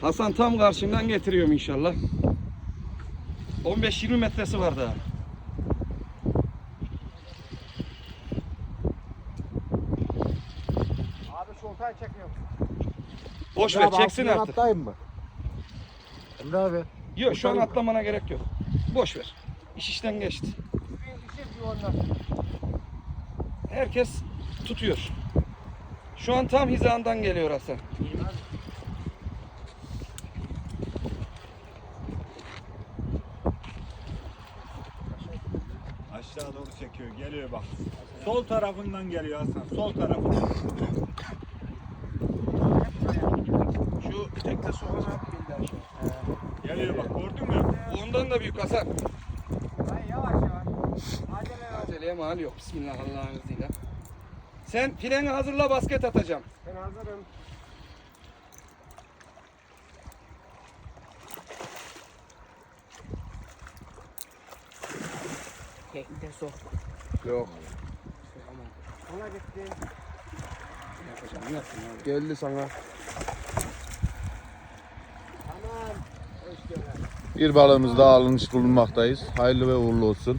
Hasan tam karşımdan getiriyorum inşallah. 15-20 metresi var daha. Abi şu oltayı çekmiyorum. Boş ver çeksin artık. Atlayayım mı? Emre abi. Yok şu an atlamana gerek yok. Boş ver. İş işten geçti. Herkes tutuyor. Şu an tam hizandan geliyor Hasan. Aşağı doğru çekiyor. Geliyor bak. Sol tarafından geliyor Hasan. Sol tarafından. Şu tekte soğana bildi Geliyor bak. Gördün mü? Ondan da büyük Hasan. Hayır yavaş yavaş. Acele yok. Aceleye mal yok. Bismillah Allah'ın izniyle. Sen fileni hazırla basket atacağım. Ben hazırım. Tekne sok. Yok. Ona gitti. Geldi sana. Bir balığımız daha alınmış bulunmaktayız. Hayırlı ve uğurlu olsun.